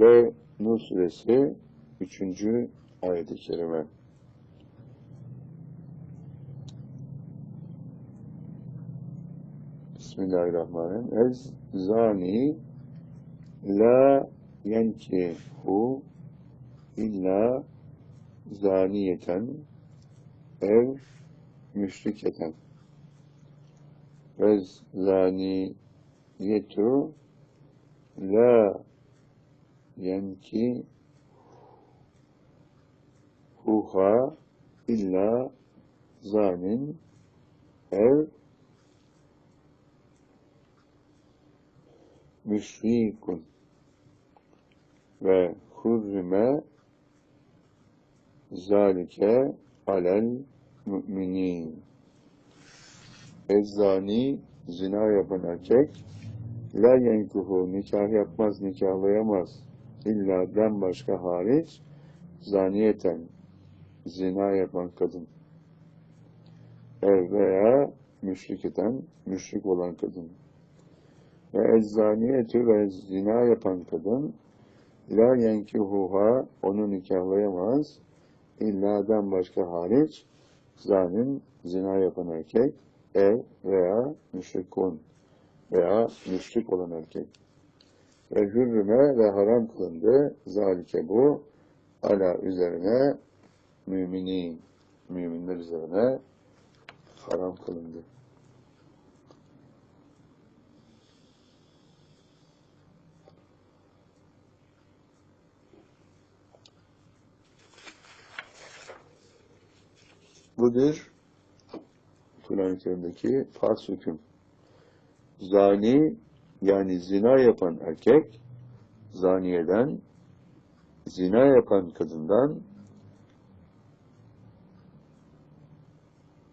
Ve Nur suresi 3. ayet-i kerime. Bismillahirrahmanirrahim. Ez zani la yenkihu illa zaniyeten ev müşriketen ve zaniyetu la yenki huha illa zanin ev müşrikun ve hurrime zalike alel müminin. Ezzani zina yapan erkek la yenkuhu nikah yapmaz, nikahlayamaz. İlla den başka hariç zaniyeten zina yapan kadın. Ev veya müşriketen müşrik olan kadın. Ve ezzaniyetü ve zina yapan kadın la yenkihuha onu nikahlayamaz. İlla'dan başka hariç zanin zina yapan erkek ev veya müşrikun veya müşrik olan erkek. Ve hürrüme ve haram kılındı. Zalike bu ala üzerine müminin müminler üzerine haram kılındı. Budur Kur'an-ı Kerim'deki farz hüküm. Zani yani zina yapan erkek zaniyeden zina yapan kadından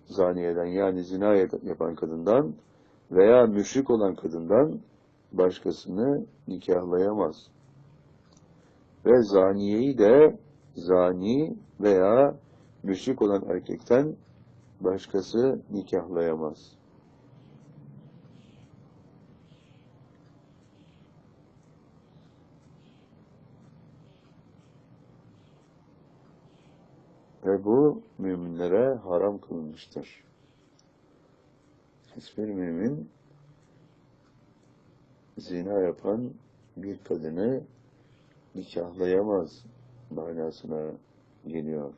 zaniyeden yani zina yapan kadından veya müşrik olan kadından başkasını nikahlayamaz. Ve zaniyeyi de zani veya müşrik olan erkekten başkası nikahlayamaz. Ve bu müminlere haram kılınmıştır. Hiçbir mümin zina yapan bir kadını nikahlayamaz manasına geliyor.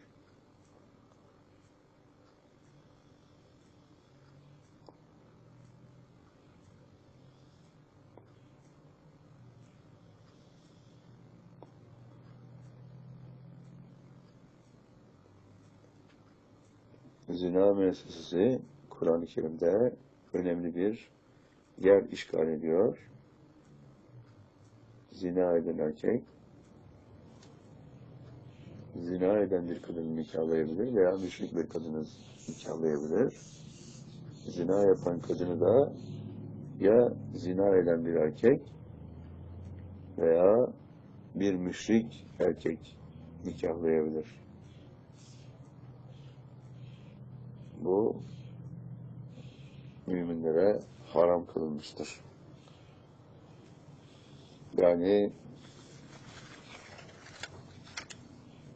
Zina müessesesi Kur'an-ı Kerim'de önemli bir yer işgal ediyor. Zina eden erkek, zina eden bir kadını nikahlayabilir veya müşrik bir kadını nikahlayabilir. Zina yapan kadını da ya zina eden bir erkek veya bir müşrik erkek nikahlayabilir. Bu müminlere haram kılınmıştır. Yani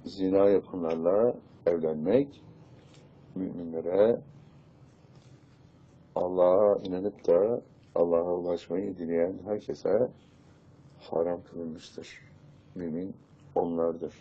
zina yapanlarla evlenmek müminlere Allah'a inanıp da Allah'a ulaşmayı dileyen herkese haram kılınmıştır. Mümin onlardır.